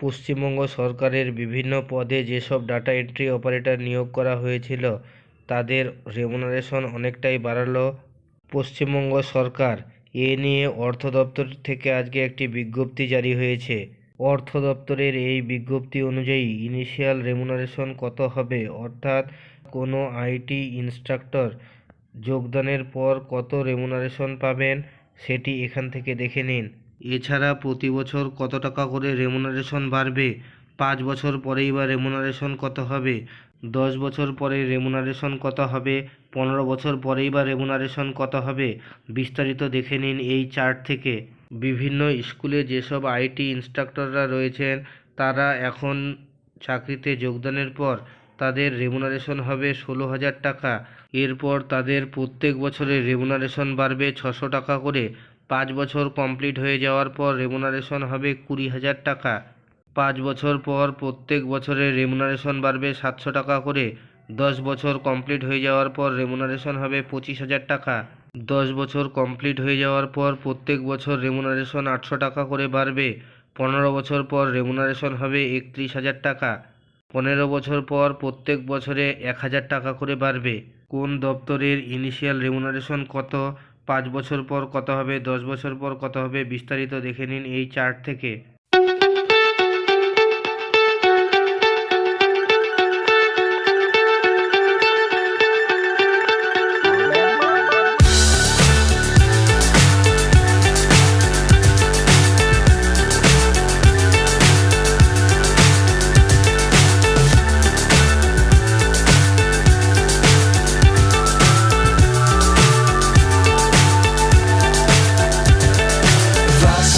পশ্চিমবঙ্গ সরকারের বিভিন্ন পদে যেসব ডাটা এন্ট্রি অপারেটর নিয়োগ করা হয়েছিল, তাদের রেমুনারেশন অনেকটাই বাড়ালো। পশ্চিমবঙ্গ সরকার এ নিয়ে অর্থ দপ্তর থেকে আজকে একটি বিজ্ঞপ্তি জারি হয়েছে। অর্থ দপ্তরের এই বিজ্ঞপ্তি অনুযায়ী ইনিশিয়াল রেমুনারেশন কত হবে, অর্থাৎ কোনো আইটি ইনস্ট্রাক্টর যোগদানের পর কত রেমুনারেশন পাবেন, সেটি এখান থেকে দেখে নিন। এছাড়া প্রতি বছর কত টাকা করে রেমুনারেশন বাড়বে? পাঁচ বছর পরেই বা রেমুনারেশন কত হবে? দশ বছর পরে রেমুনারেশন কত হবে? পনেরো বছর পরেই বা রেমুনারেশন কত হবে? বিস্তারিত দেখে নিন এই চার্ট থেকে। বিভিন্ন স্কুলে যেসব আইটি ইনস্ট্রাক্টররা রয়েছেন, তারা এখন চাকরিতে যোগদানের পর তাদের রেমুনারেশন হবে ষোলো হাজার টাকা। এরপর তাদের প্রত্যেক বছরে রেমুনারেশন বাড়বে ছশো টাকা করে। পাঁচ বছর কমপ্লিট হয়ে যাওয়ার পর রেমুনারেশন হবে কুড়ি হাজার টাকা। পাঁচ বছর পর প্রত্যেক বছরে রেমুনারেশন বাড়বে সাতশো টাকা করে। দশ বছর কমপ্লিট হয়ে যাওয়ার পর রেমুনারেশন হবে পঁচিশ হাজার টাকা। দশ বছর কমপ্লিট হয়ে যাওয়ার পর প্রত্যেক বছর রেমুনারেশন আটশো টাকা করে বাড়বে। পনেরো বছর পর রেমুনারেশন হবে একত্রিশ হাজার টাকা। পনেরো বছর পর প্রত্যেক বছরে এক হাজার টাকা করে বাড়বে। কোন দপ্তরের ইনিশিয়াল রেমুনারেশন কত? পাঁচ বছর পর কত হবে, দশ বছর পর কত হবে, বিস্তারিত দেখে নিন এই চার্ট থেকে।